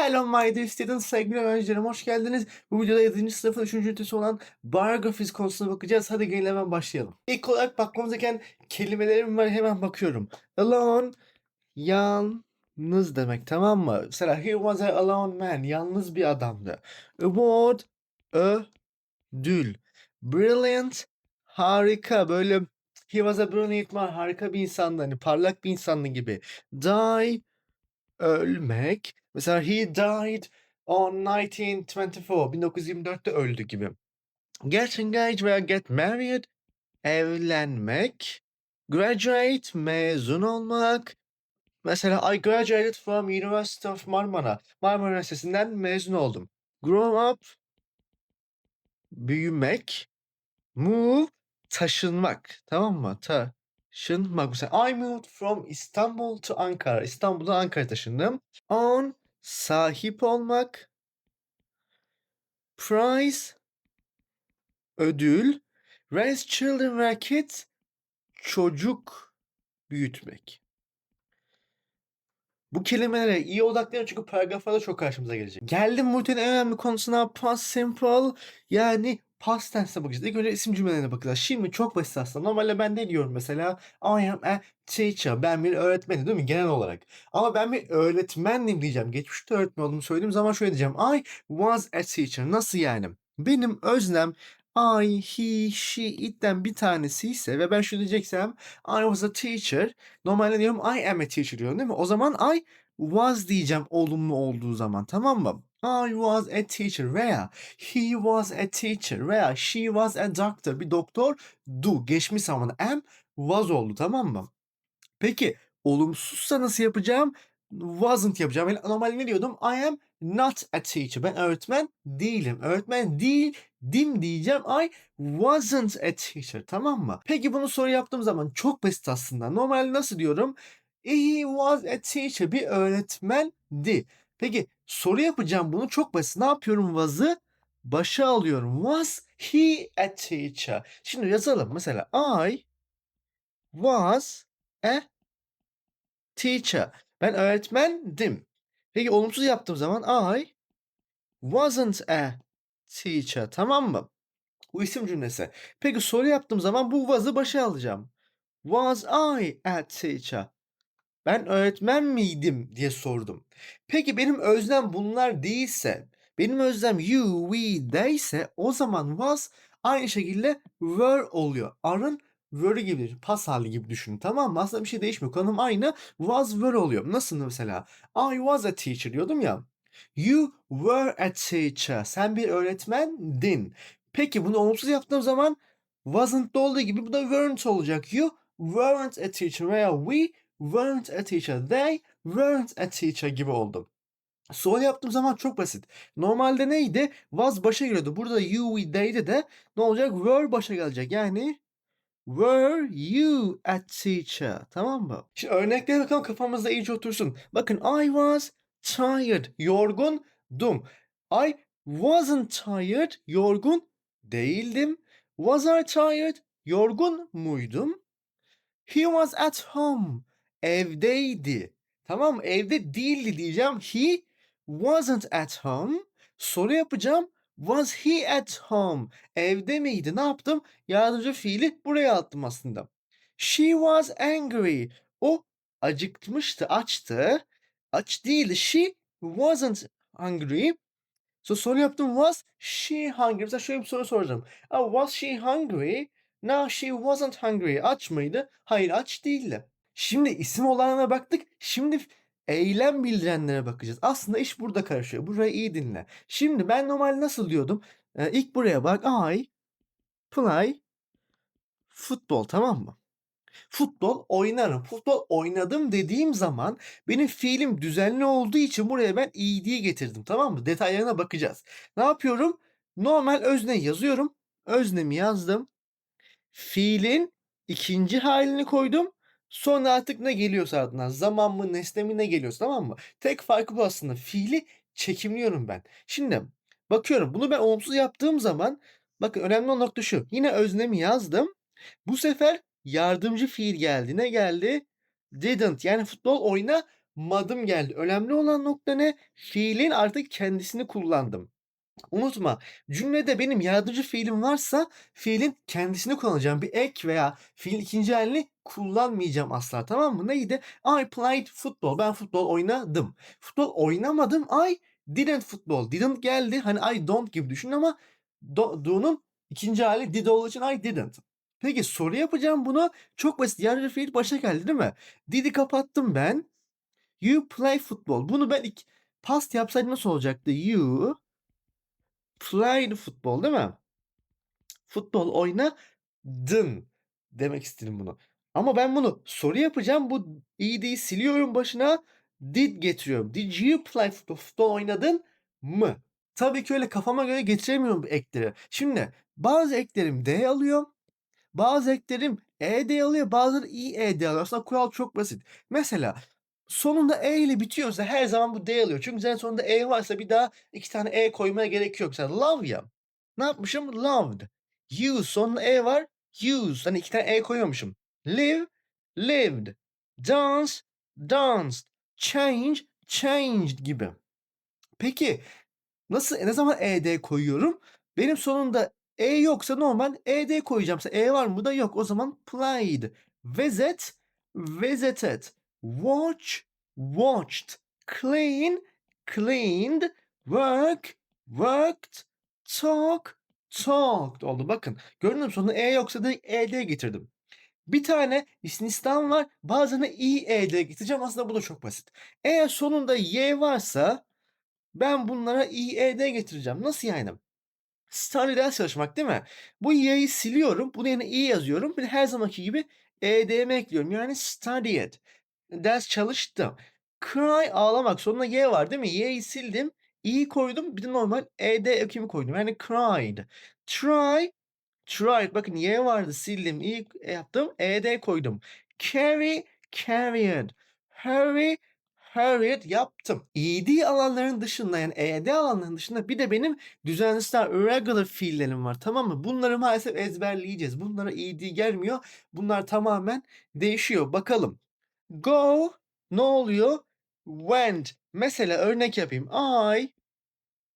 Hello my dear students, sevgili öğrencilerim hoş geldiniz. Bu videoda 7. sınıfın 3. ünitesi olan biographies konusuna bakacağız. Hadi gelin hemen başlayalım. İlk olarak bakmamız gereken kelimelerim var hemen bakıyorum. Alone, yalnız demek tamam mı? Mesela he was a alone man, yalnız bir adamdı. Award, ödül. Brilliant, harika böyle he was a brilliant man, harika bir insandı hani parlak bir insandı gibi. Die, ölmek. Mesela he died on 1924. 1924'te öldü gibi. Get engaged veya get married evlenmek. Graduate mezun olmak. Mesela I graduated from University of Marmara. Marmara Üniversitesi'nden mezun oldum. Grow up büyümek. Move taşınmak. Tamam mı? Taşınmak. Mesela I moved from Istanbul to Ankara. İstanbul'dan Ankara'ya taşındım. On sahip olmak. Prize ödül. Raise children kids çocuk büyütmek. Bu kelimelere iyi odaklanın çünkü paragraflarda çok karşımıza gelecek. Geldim muhtemelen en önemli konusuna past simple yani past tense'e bakacağız. İlk önce isim cümlelerine bakacağız. Şimdi çok basit aslında. Normalde ben ne diyorum mesela? I am a teacher. Ben bir öğretmenim değil mi? Genel olarak. Ama ben bir öğretmendim diyeceğim. Geçmişte öğretmen olduğumu söylediğim zaman şöyle diyeceğim. I was a teacher. Nasıl yani? Benim öznem I, he, she, it'ten bir tanesi ise ve ben şunu diyeceksem I was a teacher. Normalde diyorum I am a teacher diyorum değil mi? O zaman I was diyeceğim olumlu olduğu zaman tamam mı? I was a teacher veya he was a teacher veya she was a doctor. Bir doktor do geçmiş zamanda am was oldu tamam mı? Peki olumsuzsa nasıl yapacağım? Wasn't yapacağım. Yani normalde ne diyordum? I am not a teacher. Ben öğretmen değilim. Öğretmen değildim diyeceğim. I wasn't a teacher. Tamam mı? Peki bunu soru yaptığım zaman çok basit aslında. Normalde nasıl diyorum? He was a teacher. Bir öğretmendi. Peki soru yapacağım bunu çok basit. Ne yapıyorum was'ı? Başa alıyorum. Was he a teacher? Şimdi yazalım. Mesela I was a teacher. Ben öğretmendim. Peki olumsuz yaptığım zaman I wasn't a teacher. Tamam mı? Bu isim cümlesi. Peki soru yaptığım zaman bu was'ı başa alacağım. Was I a teacher? Ben öğretmen miydim diye sordum. Peki benim özlem bunlar değilse, benim özlem you, we, they ise o zaman was aynı şekilde were oluyor. Are'ın were gibi, pas hali gibi düşünün tamam mı? Aslında bir şey değişmiyor. Konum aynı was were oluyor. Nasıl mesela? I was a teacher diyordum ya. You were a teacher. Sen bir öğretmendin. Peki bunu olumsuz yaptığım zaman wasn't olduğu gibi bu da weren't olacak. You weren't a teacher veya we weren't a teacher. They weren't a teacher gibi oldu. Soru yaptığım zaman çok basit. Normalde neydi? Was başa geliyordu. Burada you, we, they'de de ne olacak? Were başa gelecek. Yani Were you a teacher? Tamam mı? Şimdi örneklere bakalım kafamızda iyice otursun. Bakın I was tired. Yorgundum. I wasn't tired. Yorgun değildim. Was I tired? Yorgun muydum? He was at home. Evdeydi. Tamam? Evde değildi diyeceğim. He wasn't at home. Soru yapacağım. Was he at home? Evde miydi? Ne yaptım? Yardımcı fiili buraya attım aslında. She was angry. O acıkmıştı, açtı. Aç değildi. She wasn't hungry. So soru yaptım. Was she hungry? Mesela şöyle bir soru soracağım. Was she hungry? No, she wasn't hungry. Aç mıydı? Hayır, aç değildi. Şimdi isim olanlara baktık. Şimdi eylem bildirenlere bakacağız. Aslında iş burada karışıyor. Burayı iyi dinle. Şimdi ben normal nasıl diyordum? Ee, ilk buraya bak. I play futbol tamam mı? Futbol oynarım. Futbol oynadım dediğim zaman benim fiilim düzenli olduğu için buraya ben iyiliği getirdim tamam mı? Detaylarına bakacağız. Ne yapıyorum? Normal özne yazıyorum. Öznemi yazdım. Fiilin ikinci halini koydum. Sonra artık ne geliyorsa ardından zaman mı nesne mi ne geliyorsa tamam mı? Tek farkı bu aslında. Fiili çekimliyorum ben. Şimdi bakıyorum bunu ben olumsuz yaptığım zaman bakın önemli olan nokta şu. Yine öznemi yazdım. Bu sefer yardımcı fiil geldi. Ne geldi? Didn't yani futbol oynamadım geldi. Önemli olan nokta ne? Fiilin artık kendisini kullandım. Unutma, cümlede benim yardımcı fiilim varsa fiilin kendisini kullanacağım. Bir ek veya fiilin ikinci halini kullanmayacağım asla, tamam mı? Neydi? I played football. Ben futbol oynadım. Futbol oynamadım. I didn't football. Didn't geldi. Hani I don't gibi düşün ama do, do'nun ikinci hali did olduğu için I didn't. Peki soru yapacağım bunu. Çok basit. Yardımcı fiil başa geldi değil mi? Did'i kapattım ben. You play football. Bunu ben ilk past yapsaydım nasıl olacaktı? You played football değil mi? Futbol oynadın demek istedim bunu. Ama ben bunu soru yapacağım. Bu id'yi siliyorum başına. Did getiriyorum. Did you play football? Futbol oynadın mı? Tabii ki öyle kafama göre getiremiyorum bu ekleri. Şimdi bazı eklerim D alıyor. Bazı eklerim ED alıyor. Bazıları IED alıyor. Aslında kural çok basit. Mesela sonunda E ile bitiyorsa her zaman bu D alıyor. Çünkü zaten sonunda E varsa bir daha iki tane E koymaya gerek yok. Mesela love ya. Ne yapmışım? Loved. Use sonunda E var. Use. Hani iki tane E koymamışım. Live. Lived. Dance. Danced. Change. Changed gibi. Peki nasıl ne zaman ED koyuyorum? Benim sonunda E yoksa normal ED koyacağım. E var mı da yok. O zaman played. Visit. Visited. Watch. Watched. Clean. Cleaned. Work. Worked. Talk. Talked oldu. Bakın gördünüz mü? Sonunda E yoksa da ED getirdim. Bir tane istisnam var. Bazen de IED getireceğim. Aslında bu da çok basit. Eğer sonunda Y varsa ben bunlara IED getireceğim. Nasıl yani? Study ders çalışmak değil mi? Bu Y'yi siliyorum. Bunun yerine I yazıyorum. Bir her zamanki gibi ED'mi ekliyorum. Yani studied. Ders çalıştım. Cry ağlamak. Sonuna Y var değil mi? Y'yi sildim. İ'yi koydum. Bir de normal ED ekimi koydum. Yani cried. Try. Tried. Bakın Y vardı. Sildim. İ yaptım. ED koydum. Carry. Carried. Hurry. Hurried yaptım. ED alanların dışında yani ED alanların dışında bir de benim düzenlisler regular fiillerim var tamam mı? Bunları maalesef ezberleyeceğiz. Bunlara ED gelmiyor. Bunlar tamamen değişiyor. Bakalım. Go ne oluyor? Went. Mesela örnek yapayım. I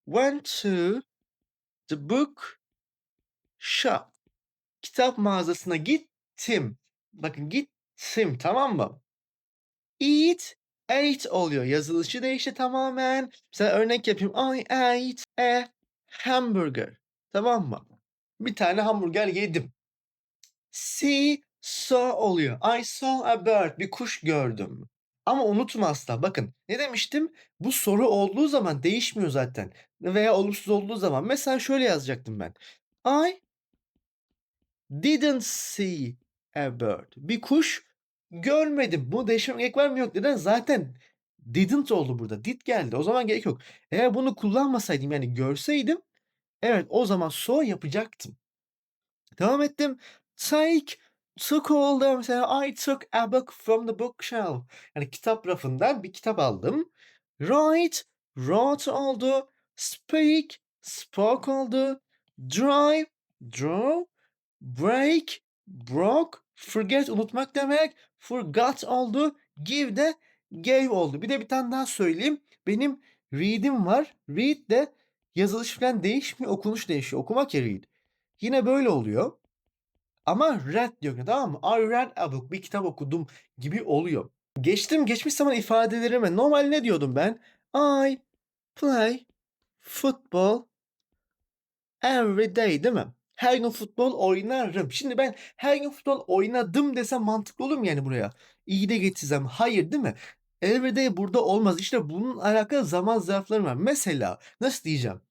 went to the book shop. Kitap mağazasına gittim. Bakın gittim tamam mı? Eat, ate oluyor. Yazılışı değişti tamamen. Mesela örnek yapayım. I ate a hamburger. Tamam mı? Bir tane hamburger yedim. See, saw oluyor. I saw a bird. Bir kuş gördüm. Ama unutma asla. Bakın ne demiştim? Bu soru olduğu zaman değişmiyor zaten. Veya olumsuz olduğu zaman. Mesela şöyle yazacaktım ben. I didn't see a bird. Bir kuş görmedim. Bu değişime gerek var mı yok. Neden? Zaten didn't oldu burada. Did geldi. O zaman gerek yok. Eğer bunu kullanmasaydım yani görseydim evet o zaman so yapacaktım. Devam ettim. Take took oldu. Mesela I took a book from the bookshelf. Yani kitap rafından bir kitap aldım. Write, wrote oldu. Speak, spoke oldu. Drive, drove. Break, broke. Forget unutmak demek. Forgot oldu. Give de gave oldu. Bir de bir tane daha söyleyeyim. Benim read'im var. Read de yazılış falan değişmiyor. Okunuş değişiyor. Okumak ya read. Yine böyle oluyor. Ama read diyor tamam mı? I read a book. Bir kitap okudum gibi oluyor. Geçtim geçmiş zaman ifadelerime. Normal ne diyordum ben? I play football every day değil mi? Her gün futbol oynarım. Şimdi ben her gün futbol oynadım desem mantıklı olur mu yani buraya? İyi de getirsem. Hayır değil mi? Every day burada olmaz. İşte bunun alakalı zaman zarflarım var. Mesela nasıl diyeceğim?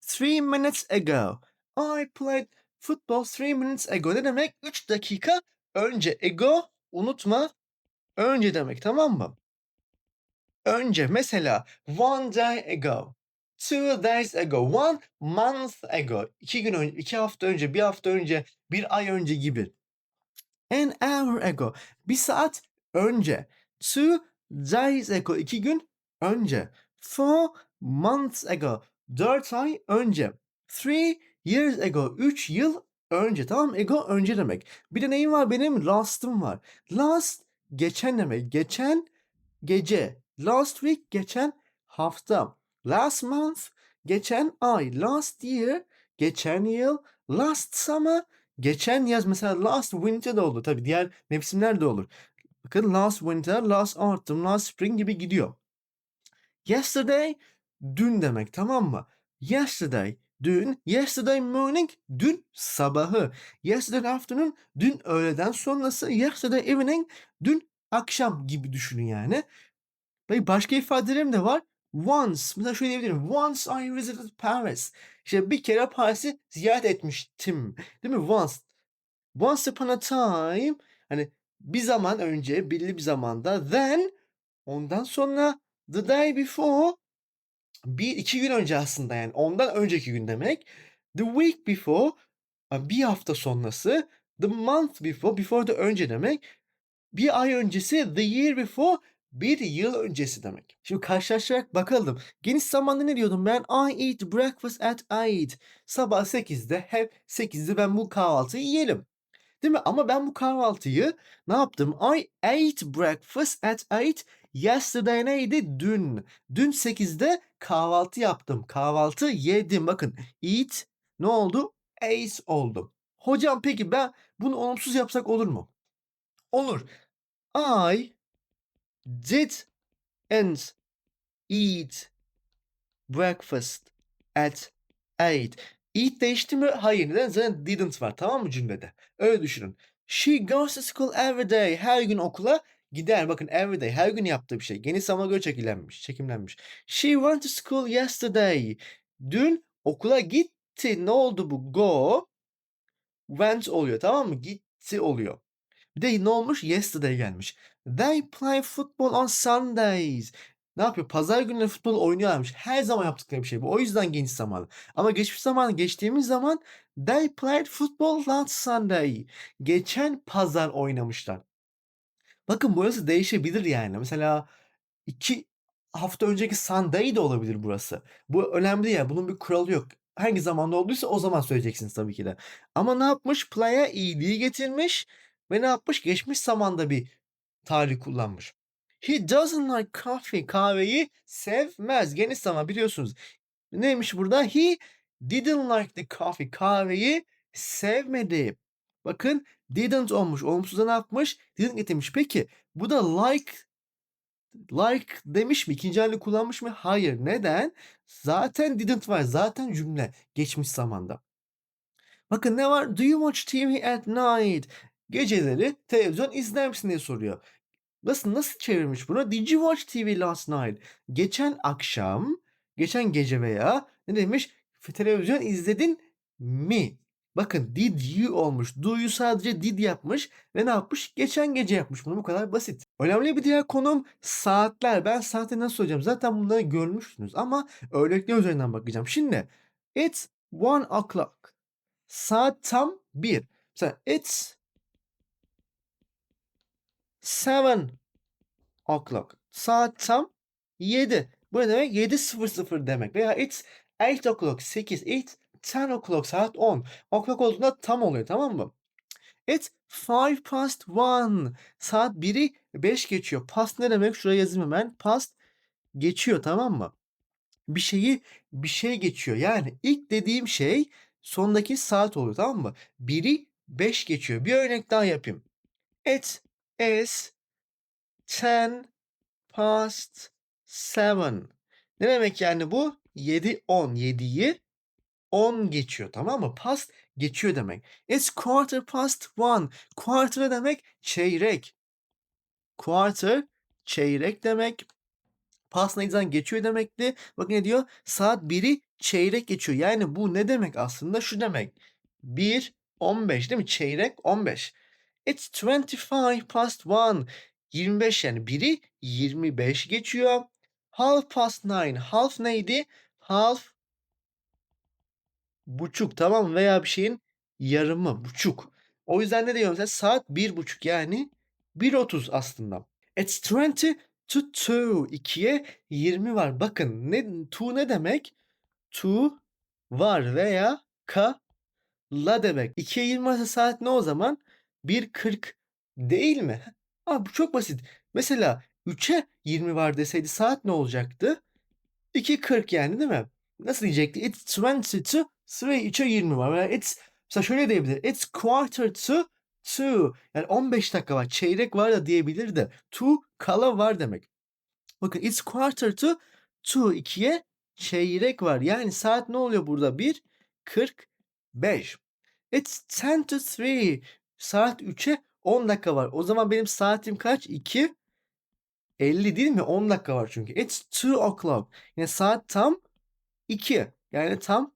Three minutes ago. I played football three minutes ago. Ne demek? 3 dakika önce. Ago unutma. Önce demek tamam mı? Önce mesela one day ago. Two days ago, one month ago, iki gün önce, iki hafta önce, bir hafta önce, bir ay önce gibi. An hour ago, bir saat önce. Two days ago, iki gün önce. Four months ago, dört ay önce. Three years ago, üç yıl önce. Tamam? Ago önce demek. Bir de neyim var benim? Last'ım var. Last, geçen demek. Geçen gece. Last week geçen hafta. Last month geçen ay. Last year geçen yıl. Last summer geçen yaz. Mesela last winter de olur. Tabii diğer mevsimler de olur. Bakın last winter, last autumn, last spring gibi gidiyor. Yesterday dün demek tamam mı? Yesterday dün, yesterday morning dün sabahı, yesterday afternoon dün öğleden sonrası, yesterday evening dün akşam gibi düşünün yani. Ve başka ifadelerim de var. Once, mesela şöyle diyebilirim. Once I visited Paris. İşte bir kere Paris'i ziyaret etmiştim. Değil mi? Once. Once upon a time. Hani bir zaman önce, belli bir zamanda. Then, ondan sonra the day before. Bir, iki gün önce aslında yani. Ondan önceki gün demek. The week before. Bir hafta sonrası. The month before. Before da önce demek. Bir ay öncesi. The year before. Bir yıl öncesi demek. Şimdi karşılaştırarak bakalım. Geniş zamanda ne diyordum ben? I eat breakfast at 8. Sabah 8'de hep 8'de ben bu kahvaltıyı yiyelim. Değil mi? Ama ben bu kahvaltıyı ne yaptım? I ate breakfast at 8. Yesterday neydi? Dün. Dün 8'de kahvaltı yaptım. Kahvaltı yedim. Bakın eat ne oldu? Ate oldu. Hocam peki ben bunu olumsuz yapsak olur mu? Olur. I didn't eat breakfast at 8. Eat değişti mi? Hayır. Neden? Zaten didn't var. Tamam mı cümlede? Öyle düşünün. She goes to school every day. Her gün okula gider. Bakın every day. Her gün yaptığı bir şey. Geniş zamana göre çekilenmiş, çekimlenmiş. She went to school yesterday. Dün okula gitti. Ne oldu bu? Go. Went oluyor. Tamam mı? Gitti oluyor. Bir de ne olmuş? Yesterday gelmiş. They play football on Sundays. Ne yapıyor? Pazar günleri futbol oynuyorlarmış. Her zaman yaptıkları bir şey bu. O yüzden geniş zamanı. Ama geçmiş zamanı geçtiğimiz zaman they played football last Sunday. Geçen pazar oynamışlar. Bakın burası değişebilir yani. Mesela iki hafta önceki Sunday de olabilir burası. Bu önemli değil yani. Bunun bir kuralı yok. Hangi zamanda olduysa o zaman söyleyeceksiniz tabii ki de. Ama ne yapmış? Play'e iyiliği getirmiş ve ne yapmış? Geçmiş zamanda bir tarih kullanmış. He doesn't like coffee. Kahveyi sevmez. Geniş zaman biliyorsunuz. Neymiş burada? He didn't like the coffee. Kahveyi sevmedi. Bakın didn't olmuş. Olumsuzda ne yapmış? Didn't getirmiş. Peki bu da like like demiş mi? İkinci halini kullanmış mı? Hayır. Neden? Zaten didn't var. Zaten cümle. Geçmiş zamanda. Bakın ne var? Do you watch TV at night? Geceleri televizyon izler misin diye soruyor. Nasıl nasıl çevirmiş bunu? Did you watch TV last night? Geçen akşam, geçen gece veya ne demiş? Televizyon izledin mi? Bakın did you olmuş. Do'yu sadece did yapmış ve ne yapmış? Geçen gece yapmış. Bunu bu kadar basit. Önemli bir diğer konum saatler. Ben saati nasıl söyleyeceğim? Zaten bunları görmüşsünüz ama örnekler üzerinden bakacağım. Şimdi it's one o'clock. Saat tam bir. Mesela it's seven o'clock. Saat tam 7. Bu ne demek? 7.00 demek. Veya it's 8 o'clock. 8. It's 10 o'clock. Saat 10. O'clock olduğunda tam oluyor tamam mı? It's 5 past 1. Saat 1'i 5 geçiyor. Past ne demek? Şuraya yazayım hemen. Past geçiyor tamam mı? Bir şeyi bir şey geçiyor. Yani ilk dediğim şey sondaki saat oluyor tamam mı? 1'i 5 geçiyor. Bir örnek daha yapayım. It is 10 past 7. Ne demek yani bu? 7 10. 7'yi 10 geçiyor tamam mı? Past geçiyor demek. It's quarter past 1. Quarter demek çeyrek. Quarter çeyrek demek. Past neyden geçiyor demekti. Bakın ne diyor? Saat 1'i çeyrek geçiyor. Yani bu ne demek aslında? Şu demek. 1 15 değil mi? Çeyrek 15. It's 25 past 1. 25 yani biri 25 geçiyor. Half past 9. Half neydi? Half buçuk tamam? Veya bir şeyin yarımı buçuk. O yüzden ne diyorum mesela saat bir buçuk yani 1.30 aslında. It's 20 to 2. 2'ye 20 var. Bakın ne to ne demek? To var veya ka la demek. 2'ye 20 varsa saat ne o zaman? 1.40 değil mi? Aa, bu çok basit. Mesela 3'e 20 var deseydi saat ne olacaktı? 2.40 yani değil mi? Nasıl diyecekti? It's 20 to 3, 3'e 20 var. Veya it's, mesela şöyle diyebilir. It's quarter to 2. Yani 15 dakika var. Çeyrek var da diyebilir de. To kala var demek. Bakın it's quarter to 2. 2'ye çeyrek var. Yani saat ne oluyor burada? 1, 45. It's 10 to 3. Saat 3'e 10 dakika var. O zaman benim saatim kaç? 2, 50 değil mi? 10 dakika var çünkü. It's 2 o'clock. Yani saat tam 2. Yani tam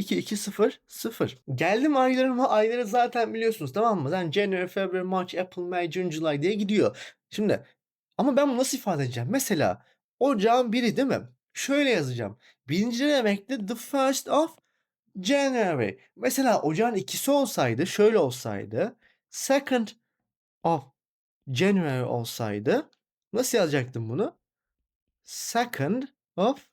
2, 2, 0, 0. Geldim aylarıma. Ayları zaten biliyorsunuz tamam mı? Yani January, February, March, April, May, June, July diye gidiyor. Şimdi ama ben bunu nasıl ifade edeceğim? Mesela ocağın biri değil mi? Şöyle yazacağım. Birinci demekti? The first of January. Mesela ocağın ikisi olsaydı, şöyle olsaydı. Second of January olsaydı nasıl yazacaktım bunu? Second of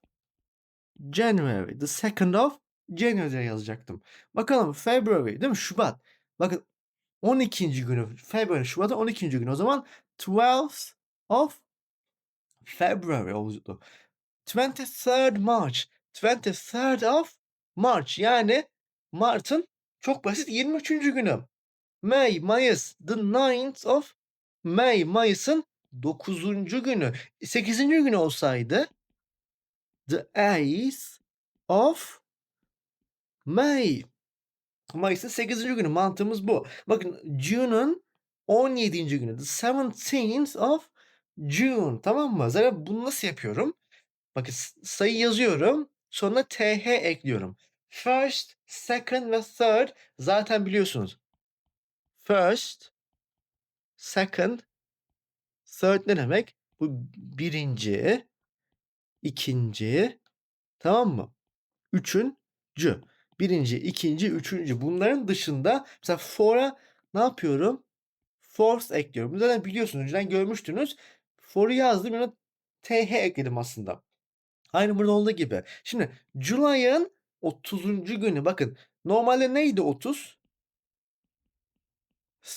January. The second of January yazacaktım. Bakalım February değil mi? Şubat. Bakın 12. günü. February, Şubat'ın 12. günü. O zaman 12th of February oldu. 23rd March. 23rd of March. Yani Mart'ın çok basit 23. günü. May, Mayıs. The 9th of May. Mayıs'ın 9. günü. 8. günü olsaydı the 8th of May. Mayıs'ın 8. günü. Mantığımız bu. Bakın June'un 17. günü. The 17th of June. Tamam mı? Zaten bunu nasıl yapıyorum? Bakın sayı yazıyorum. Sonra th ekliyorum. First, second ve third zaten biliyorsunuz. First, second, third ne demek? Bu birinci, ikinci, tamam mı? Üçüncü. Birinci, ikinci, üçüncü. Bunların dışında mesela for'a ne yapıyorum? Force ekliyorum. Bunu zaten biliyorsunuz. Önceden görmüştünüz. For'u yazdım. Yana th ekledim aslında. Aynı burada olduğu gibi. Şimdi July'ın 30. günü. Bakın normalde neydi 30?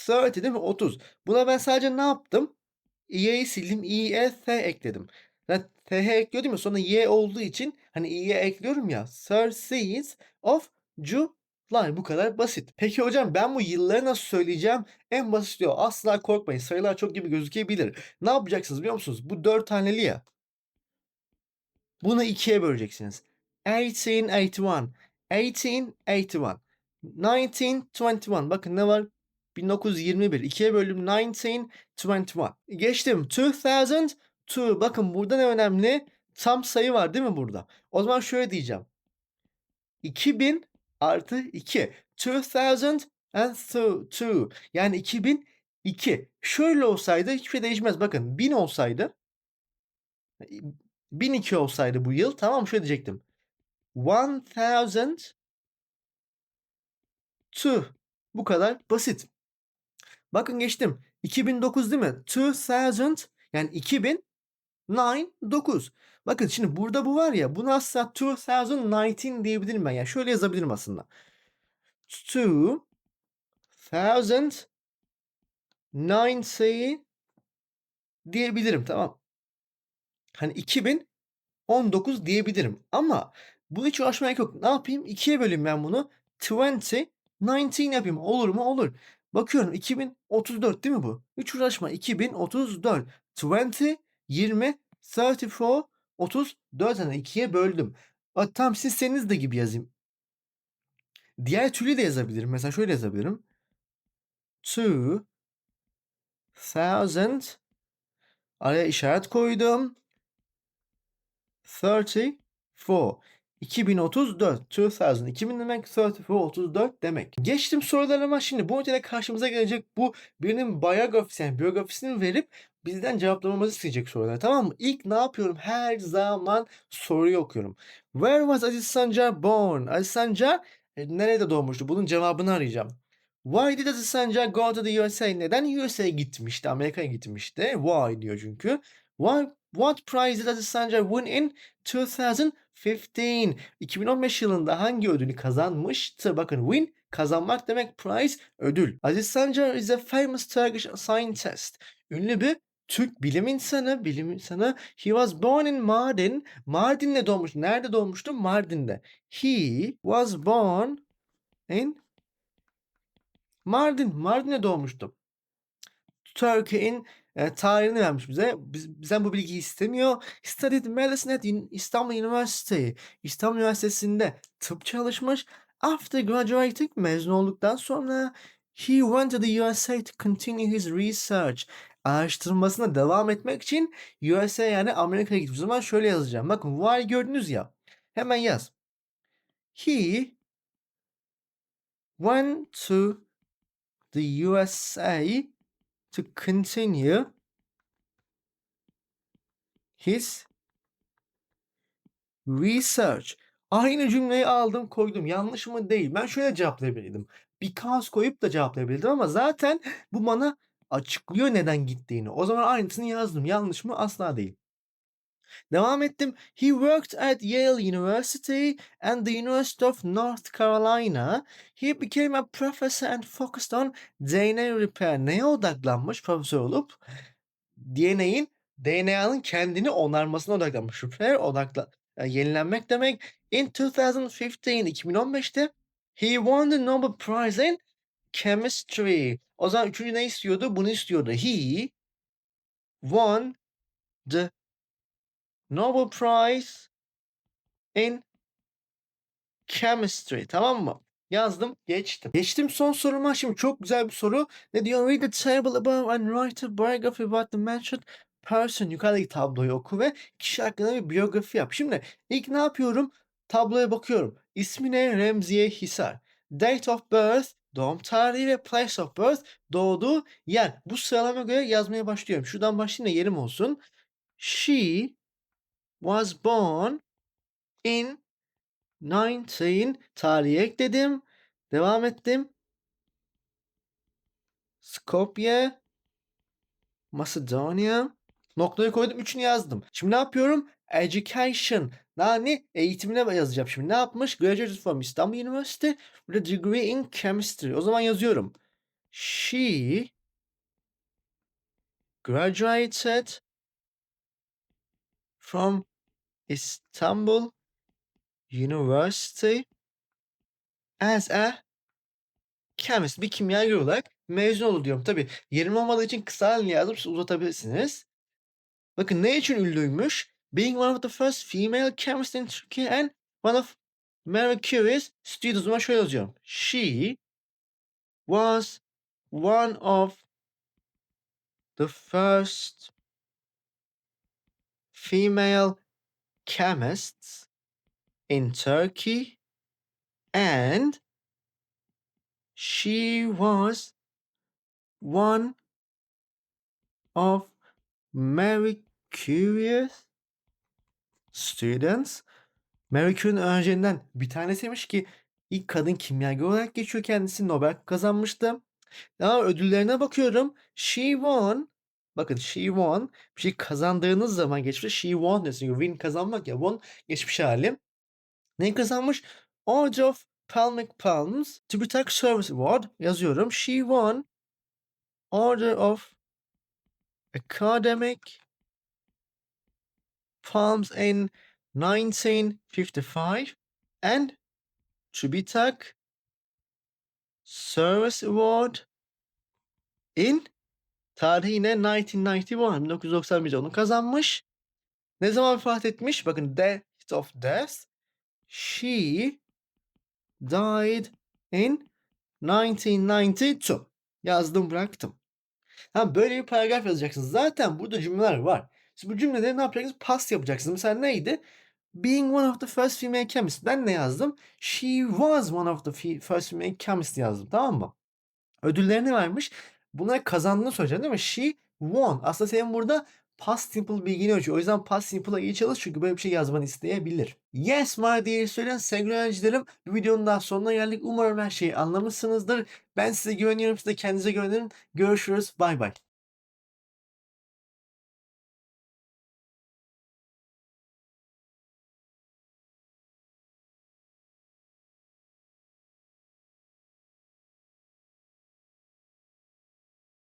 30 değil mi? 30. Buna ben sadece ne yaptım? i'yi sildim. i'ye th ekledim. Ben th ekliyordum ya sonra y olduğu için hani i'ye ekliyorum ya. 30th of July. Bu kadar basit. Peki hocam ben bu yılları nasıl söyleyeceğim? En basit diyor. Asla korkmayın. Sayılar çok gibi gözükebilir. Ne yapacaksınız biliyor musunuz? Bu 4 taneli ya. Bunu ikiye böleceksiniz. 1881. 1881. 1921. Bakın ne var? 1921. İkiye böldüm. 1921. Geçtim. 2002. Bakın burada ne önemli? Tam sayı var değil mi burada? O zaman şöyle diyeceğim. 2000 artı 2. 2002. Yani 2002. Şöyle olsaydı hiçbir şey değişmez. Bakın 1000 olsaydı 1002 olsaydı bu yıl tamam şöyle diyecektim. 1002 bu kadar basit. Bakın geçtim. 2009 değil mi? 2000 yani 2000 9. Bakın şimdi burada bu var ya bunu asla 2019 diyebilirim ben. Yani şöyle yazabilirim aslında. 2019 diyebilirim tamam. Hani 2019 diyebilirim ama bu hiç uğraşmaya yok. Ne yapayım? 2'ye böleyim ben bunu. 20, 19 yapayım. Olur mu? Olur. Bakıyorum 2034 değil mi bu? Hiç uğraşma. 2034. 20, 20, 34, 34 tane 2'ye böldüm. A, tam siz seniz de gibi yazayım. Diğer türlü de yazabilirim. Mesela şöyle yazabilirim. 2000 araya işaret koydum. 34 2034 2000 2000 demek 34 34 demek. Geçtim sorularıma şimdi bu ünitede karşımıza gelecek bu birinin biyografisi yani biyografisini verip bizden cevaplamamızı isteyecek sorular tamam mı? İlk ne yapıyorum? Her zaman soruyu okuyorum. Where was Aziz Sancar born? Aziz Sancar e, nerede doğmuştu? Bunun cevabını arayacağım. Why did Aziz Sancar go to the USA? Neden USA'ya gitmişti? Amerika'ya gitmişti. Why diyor çünkü. Why, what prize did Aziz Sancar win in 2015? 2015 yılında hangi ödülü kazanmıştı? Bakın win kazanmak demek prize ödül. Aziz Sancar is a famous Turkish scientist. Ünlü bir Türk bilim insanı, bilim insanı. He was born in Mardin. Mardin'de doğmuş. Nerede doğmuştu? Mardin'de. He was born in Mardin. Mardin'de doğmuştu. Turkey'in e, tarihini vermiş bize. Biz, bizden bu bilgiyi istemiyor. Studied medicine at İstanbul University. İstanbul Üniversitesi'nde tıp çalışmış. After graduating, mezun olduktan sonra he went to the USA to continue his research. Araştırmasına devam etmek için USA yani Amerika'ya gitmiş. O zaman şöyle yazacağım. Bakın why gördünüz ya. Hemen yaz. He went to the USA to continue his research. Aynı cümleyi aldım koydum. Yanlış mı? Değil. Ben şöyle cevaplayabilirdim. Because koyup da cevaplayabilirdim ama zaten bu bana açıklıyor neden gittiğini. O zaman aynısını yazdım. Yanlış mı? Asla değil. Devam ettim. He worked at Yale University and the University of North Carolina. He became a professor and focused on DNA repair. Neye odaklanmış profesör olup? DNA'in DNA'nın kendini onarmasına odaklanmış. Repair odakla e, yenilenmek demek. In 2015 2015'te he won the Nobel Prize in Chemistry. O zaman üçüncü ne istiyordu? Bunu istiyordu. He won the Nobel Prize in Chemistry. Tamam mı? Yazdım, geçtim. Geçtim son soruma. Şimdi çok güzel bir soru. Ne diyor? Read the table above and write a biography about the mentioned person. Yukarıdaki tabloyu oku ve kişi hakkında bir biyografi yap. Şimdi ilk ne yapıyorum? Tabloya bakıyorum. İsmi ne? Remziye Hisar. Date of birth, doğum tarihi ve place of birth, doğduğu yer. Bu sıralama göre yazmaya başlıyorum. Şuradan başlayayım da yerim olsun. She was born in 19 tarihi ekledim. Devam ettim. Skopje, Macedonia. Noktayı koydum. Üçünü yazdım. Şimdi ne yapıyorum? Education. Yani eğitimine yazacağım. Şimdi ne yapmış? Graduated from İstanbul University with a degree in chemistry. O zaman yazıyorum. She graduated from Istanbul University as a chemist. Bir kimyager olarak mezun oldu diyorum. Tabi yerim olmadığı için kısa halini. Siz uzatabilirsiniz. Bakın ne için ünlüymüş? Being one of the first female chemists in Turkey and one of Marie Curie's students. Zaman şöyle yazıyorum. She was one of the first female chemists in Turkey and she was one of Marie Curie's students. Marie Curie'nin öğrencilerinden bir tanesiymiş ki ilk kadın kimyager olarak geçiyor kendisi Nobel kazanmıştı. Daha ödüllerine bakıyorum. She won. Bakın she won. Bir şey kazandığınız zaman geçmişte she won diyorsun. Win kazanmak ya. Won geçmiş hali. Ne kazanmış? Order of Palmic Palms TÜBİTAK Service Award yazıyorum. She won Order of Academic Palms in 1955 and TÜBİTAK Service Award in tarihi yine 1991 1991'de onu kazanmış. Ne zaman vefat etmiş? Bakın date of death. She died in 1992. Yazdım bıraktım. Ha, böyle bir paragraf yazacaksınız. Zaten burada cümleler var. Siz bu cümleleri ne yapacaksınız? Past yapacaksınız. Mesela neydi? Being one of the first female chemists. Ben ne yazdım? She was one of the first female chemists yazdım. Tamam mı? Ödüllerini vermiş. Bunları kazandığını söyleyeceksin değil mi? She won. Aslında senin burada past simple bilgini ölçüyor. O yüzden past simple'a iyi çalış çünkü böyle bir şey yazmanı isteyebilir. Yes my diye söyleyen sevgili öğrencilerim. Videonun daha sonuna geldik. Umarım her şeyi anlamışsınızdır. Ben size güveniyorum. Siz de kendinize güvenin. Görüşürüz. Bay bay.